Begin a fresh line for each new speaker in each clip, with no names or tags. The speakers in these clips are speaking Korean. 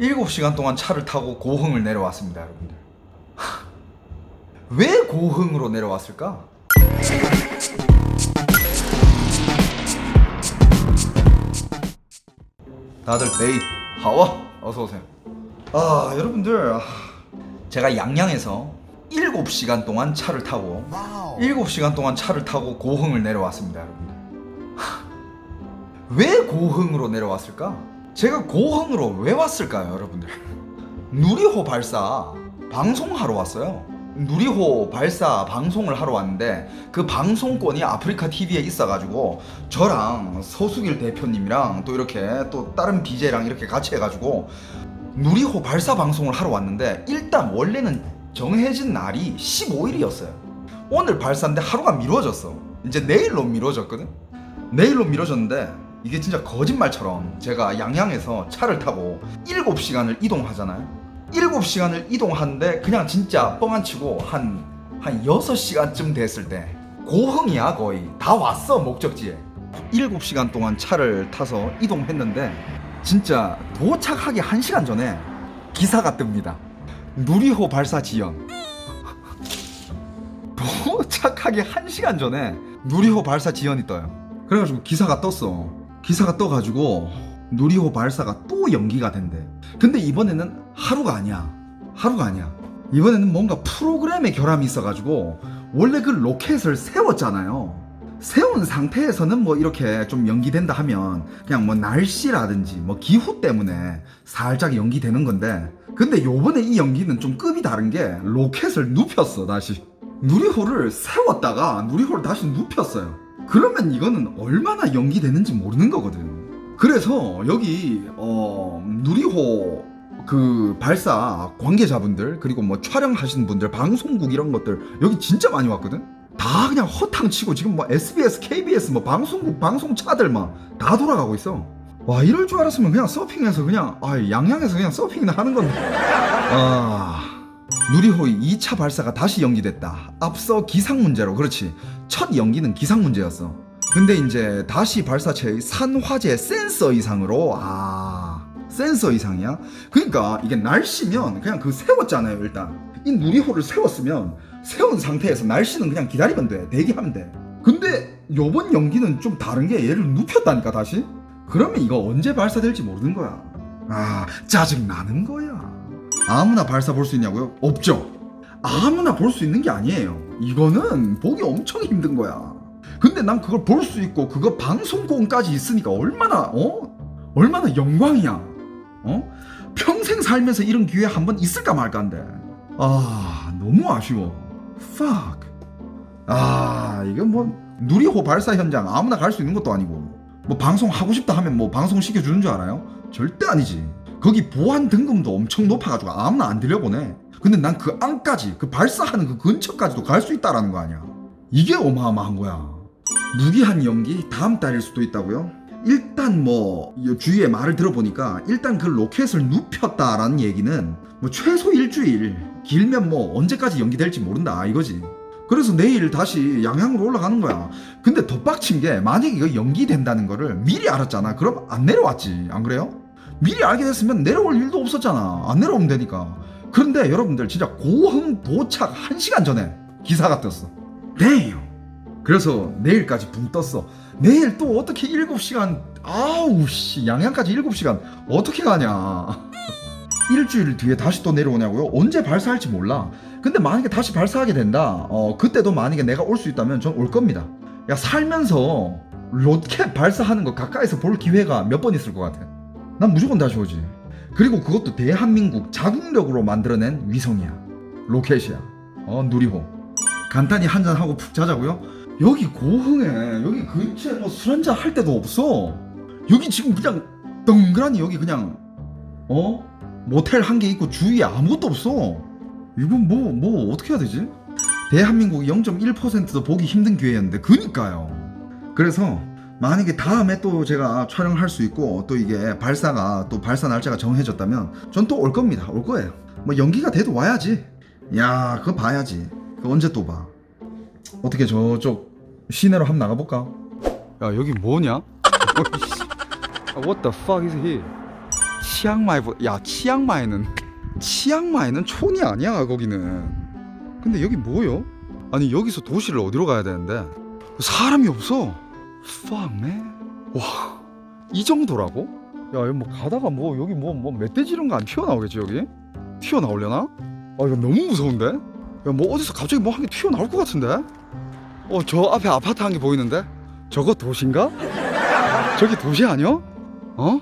7시간 동안 차를 타고 고흥을 내려왔습니다, 여러분들. 하, 왜 고흥으로 내려왔을까? 다들 네이 하와 어서 오세요. 아 여러분들 아, 제가 양양에서 7시간 동안 차를 타고 7시간 동안 차를 타고 고흥을 내려왔습니다, 여러분들. 하, 왜 고흥으로 내려왔을까? 제가 고흥으로 왜 왔을까요, 여러분들? 누리호 발사 방송하러 왔어요. 누리호 발사 방송을 하러 왔는데 그 방송권이 아프리카 TV에 있어가지고 저랑 서수길 대표님이랑 또 이렇게 또 다른 BJ랑 이렇게 같이 해가지고 누리호 발사 방송을 하러 왔는데 일단 원래는 정해진 날이 15일이었어요. 오늘 발사인데 하루가 미뤄졌어. 이제 내일로 미뤄졌거든. 내일로 미뤄졌는데 이게 진짜 거짓말처럼 제가 양양에서 차를 타고 7시간을 이동하잖아요. 7시간을 이동하는데 그냥 진짜 뻥안 치고 한, 한 6시간쯤 됐을 때 고흥이야 거의. 다 왔어 목적지에. 7시간 동안 차를 타서 이동했는데 진짜 도착하기 1시간 전에 기사가 뜹니다. 누리호 발사 지연. 도착하기 1시간 전에 누리호 발사 지연이 떠요. 그래가지고 기사가 떴어 기사가 떠가지고 누리호 발사가 또 연기가 된대. 근데 이번에는 하루가 아니야. 하루가 아니야. 이번에는 뭔가 프로그램의 결함이 있어가지고 원래 그 로켓을 세웠잖아요. 세운 상태에서는 뭐 이렇게 좀 연기된다 하면 그냥 뭐 날씨라든지 뭐 기후 때문에 살짝 연기되는 건데 근데 요번에 이 연기는 좀 급이 다른 게 로켓을 눕혔어 다시. 누리호를 세웠다가 누리호를 다시 눕혔어요 그러면 이거는 얼마나 연기되는지 모르는 거거든 그래서 여기 어 누리호 그 발사 관계자분들 그리고 뭐 촬영하시는 분들 방송국 이런 것들 여기 진짜 많이 왔거든 다 그냥 허탕 치고 지금 뭐 SBS, KBS 뭐 방송국 방송차들만 다 돌아가고 있어. 와 이럴 줄 알았으면 그냥 서핑해서 그냥 아 양양에서 그냥 서핑이나 하는 건데. 아 누리호의 2차 발사가 다시 연기됐다. 앞서 기상 문제로. 그렇지. 첫 연기는 기상 문제였어. 근데 이제 다시 발사체의 산화제 센서 이상으로 아 센서 이상이야? 그러니까 이게 날씨면 그냥 그 세웠잖아요 일단. 이 누리호를 세웠으면 세운 상태에서 날씨는 그냥 기다리면 돼. 대기하면 돼. 근데 요번 연기는 좀 다른 게 얘를 눕혔다니까 다시? 그러면 이거 언제 발사될지 모르는 거야. 아 짜증 나는 거야 아무나 발사 볼 수 있냐고요? 없죠. 아무나 볼 수 있는 게 아니에요. 이거는 보기 엄청 힘든 거야. 근데 난 그걸 볼 수 있고 그거 방송권까지 있으니까 얼마나 어? 얼마나 영광이야. 어? 평생 살면서 이런 기회 한 번 있을까 말까인데. 아 너무 아쉬워. Fuck. 아 이건 뭐 누리호 발사 현장 아무나 갈 수 있는 것도 아니고. 뭐 방송 하고 싶다 하면 뭐 방송 시켜 주는 줄 알아요? 절대 아니지 거기 보안 등급도 엄청 높아가지고 아무나 안 들여보내. 근데 난 그 안까지 그 발사하는 그 근처까지도 갈 수 있다라는 거 아니야. 이게 어마어마한 거야. 무기한 연기 다음 달일 수도 있다고요? 일단 뭐 주위의 말을 들어보니까 일단 그 로켓을 눕혔다라는 얘기는 뭐 최소 일주일 길면 뭐 언제까지 연기될지 모른다 이거지. 그래서 내일 다시 양양으로 올라가는 거야. 근데 더 빡친 게 만약에 이거 연기된다는 거를 미리 알았잖아. 그럼 안 내려왔지. 안 그래요? 미리 알게 됐으면 내려올 일도 없었잖아 안 내려오면 되니까 그런데 여러분들 진짜 고흥 도착 1시간 전에 기사가 떴어 네요 그래서 내일까지 붕 떴어. 내일 또 어떻게 7시간, 아우, 씨, 양양까지 7시간, 어떻게 가냐. 일주일 뒤에 다시 또 내려오냐고요? 언제 발사할지 몰라. 근데 만약에 다시 발사하게 된다, 어, 그때도 만약에 내가 올 수 있다면 전 올 겁니다. 야, 살면서 로켓 발사하는 거 가까이서 볼 기회가 몇 번 있을 것 같아. 난 무조건 다시 오지. 그리고 그것도 대한민국 자국력으로 만들어낸 위성이야. 로켓이야. 어, 누리호. 간단히 한잔 하고 푹 자자고요. 여기 고흥에 여기 근처에 뭐 술 한잔 할 데도 없어. 여기 지금 그냥 덩그라니 여기 그냥 어 모텔 한 개 있고 주위에 아무것도 없어. 이건 뭐 뭐 어떻게 해야 되지? 대한민국 0.1%도 보기 힘든 기회였는데 그니까요. 그래서 만약에 다음에 또 제가 촬영할 수 있고 또 이게 발사가 또 발사 날짜가 정해졌다면 전 또 올 겁니다. 올 거예요. 뭐 연기가 돼도 와야지. 야 그거 봐야지. 그 언제 또 봐. 어떻게 저쪽 시내로 한번 나가볼까? 야 여기 뭐냐? What the fuck is here? 치앙마이보 야 치앙마이는 치앙마이는 촌이 아니야 거기는 근데 여기 뭐요? 아니 여기서 도시를 어디로 가야 되는데 사람이 없어 fuck man 와 이 정도라고? 야 여기 뭐 가다가 뭐 여기 뭐 뭐 멧돼지 이런 거 안 튀어나오겠지 여기? 튀어나오려나? 아 이거 너무 무서운데? 야 뭐 어디서 갑자기 뭐한개 튀어나올 것 같은데? 어 저 앞에 아파트 한 개 보이는데? 저거 도시인가? 저기 도시 아니야? 어?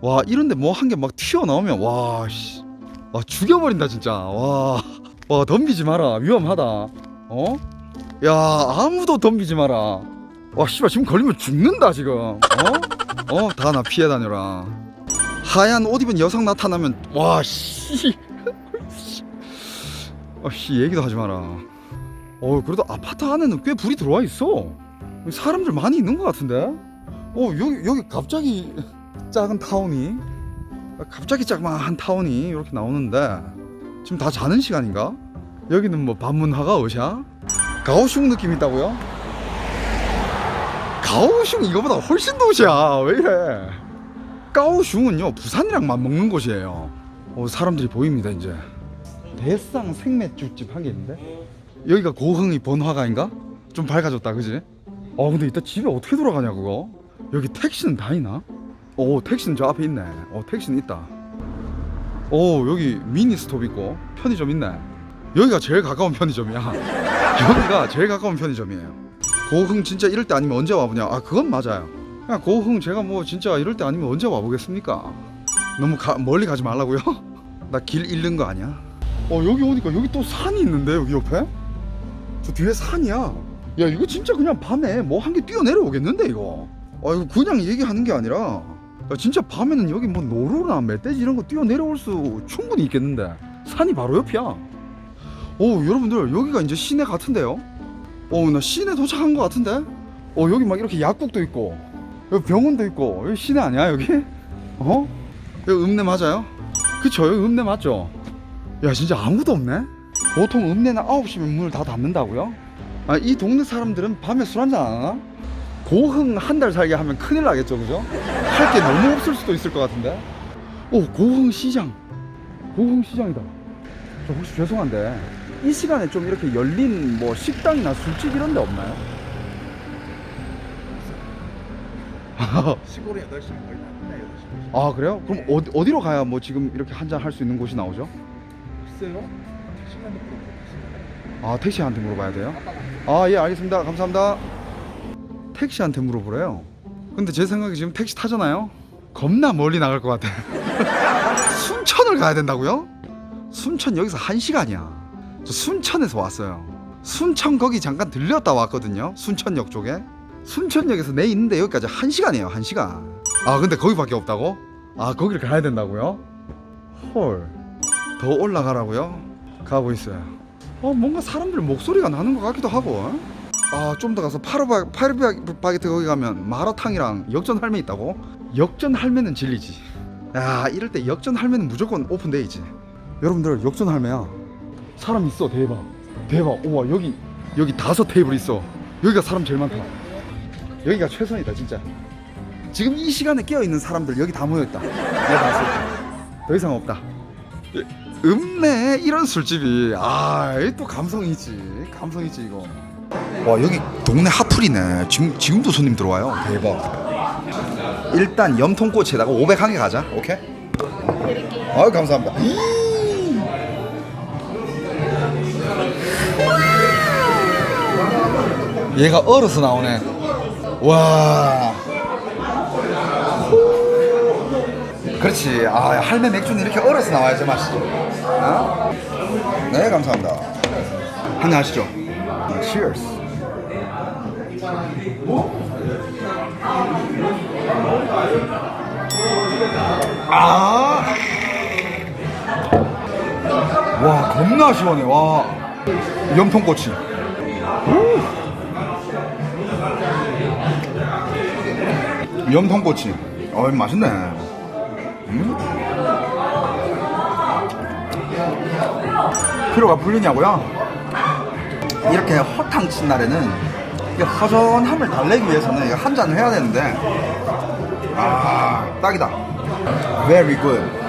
와 이런데 뭐 한 개 막 튀어나오면 와 씨. 와 죽여버린다 진짜 와. 와 덤비지 마라 위험하다 어? 야 아무도 덤비지 마라 와 씨발 지금 걸리면 죽는다 지금 어? 어 다 나 피해 다녀라 하얀 옷 입은 여성 나타나면 와씨 아씨 얘기도 하지 마라 어 그래도 아파트 안에는 꽤 불이 들어와 있어 사람들 많이 있는 것 같은데 어 여기 여기 갑자기 작은 타운이 갑자기 작은 타운이 이렇게 나오는데 지금 다 자는 시간인가? 여기는 뭐 반문화가 어샤? 가오슝 느낌 있다고요? 가오슝 이거보다 훨씬 도시야. 왜 이래? 가오슝은요 부산이랑 맞먹는 곳이에요. 어, 사람들이 보입니다 이제. 대상 생맥주집 한개 있는데? 여기가 고흥이 번화가인가? 좀 밝아졌다 그지? 아 근데 이따 집에 어떻게 돌아가냐 그거? 여기 택시는 다니나? 오 택시는 저 앞에 있네. 어 택시는 있다. 오 여기 미니 스톱 있고 편의점 있네. 여기가 제일 가까운 편의점이야. 여기가 제일 가까운 편의점이에요 고흥 진짜 이럴 때 아니면 언제 와보냐? 아 그건 맞아요. 그냥 고흥 제가 뭐 진짜 이럴 때 아니면 언제 와보겠습니까? 너무 가, 멀리 가지 말라고요? 나 길 잃는 거 아니야? 어 여기 오니까 여기 또 산이 있는데 여기 옆에? 저 뒤에 산이야. 야 이거 진짜 그냥 밤에 뭐 한 개 뛰어내려오겠는데 이거? 아 이거 그냥 얘기하는 게 아니라. 야, 진짜 밤에는 여기 뭐 노루나 멧돼지 이런 거 뛰어내려올 수 충분히 있겠는데. 산이 바로 옆이야. 오 여러분들 여기가 이제 시내 같은데요 어나 시내 도착한 것 같은데? 어 여기 막 이렇게 약국도 있고 여기 병원도 있고 여기 시내 아니야 여기? 어? 여기 읍내 맞아요? 그쵸 여기 읍내 맞죠? 야 진짜 아무도 없네? 보통 읍내는 9시면 문을 다 닫는다고요? 아 이 동네 사람들은 밤에 술 한잔 안 하나? 고흥 한 달 살게 하면 큰일 나겠죠 그죠? 할 게 너무 없을 수도 있을 것 같은데? 오 고흥 시장. 고흥 시장이다. 저 혹시 죄송한데 이 시간에 좀 이렇게 열린 뭐 식당이나 술집 이런 데 없나요?
시골에 8시면 거의 다 끝나요 8시
아 그래요? 그럼 어디, 어디로 가야 뭐 지금 이렇게 한잔 할 수 있는 곳이 나오죠?
글쎄요. 택시만 놓고
아 택시한테 물어봐야 돼요? 아 예 알겠습니다. 감사합니다. 택시한테 물어보래요? 근데 제 생각에 지금 택시 타잖아요? 겁나 멀리 나갈 것 같아. 순천을 가야 된다고요? 순천 여기서 한시간이야 저 순천에서 왔어요. 순천 거기 잠깐 들렸다 왔거든요. 순천역 쪽에. 순천역에서 내 있는데 여기까지 한 시간이에요 한 시간 아 근데 거기밖에 없다고? 아 거기를 가야 된다고요? 헐. 더 올라가라고요? 가고 있어요. 어 뭔가 사람들 목소리가 나는 것 같기도 하고 아 좀 더 가서 파르바 파르바게트 거기 가면 마라탕이랑 역전 할매 있다고? 역전 할매는 진리지. 야 이럴 때 역전 할매는 무조건 오픈데이지. 여러분들 역전 할매야 사람 있어 대박. 대박. 우와 여기 여기 다섯 테이블 있어. 여기가 사람 제일 많다. 여기가 최선이다 진짜. 지금 이 시간에 깨어있는 사람들 여기 다 모여있다. 내가 봤을 때 더 이상 없다. 읍내 이런 술집이. 아 또 감성이지. 감성이지 이거. 와 여기 동네 핫플이네. 지금 지금도 손님 들어와요. 대박. 일단 염통꼬치에다가 500 한 개 가자. 오케이? 아유 감사합니다 얘가 얼어서 나오네 와 그렇지. 아, 할매 맥주는 이렇게 얼어서 나와야 제맛이죠. 어? 네, 감사합니다. 한잔 하시죠. Cheers. 아. 와, 겁나 시원해. 와. 염통꼬치. 우. 염통꼬치. 어, 맛있네. 피로가 풀리냐고요? 이렇게 허탕 친 날에는 이 허전함을 달래기 위해서는 이거 한 잔을 해야 되는데 아 딱이다 Very good.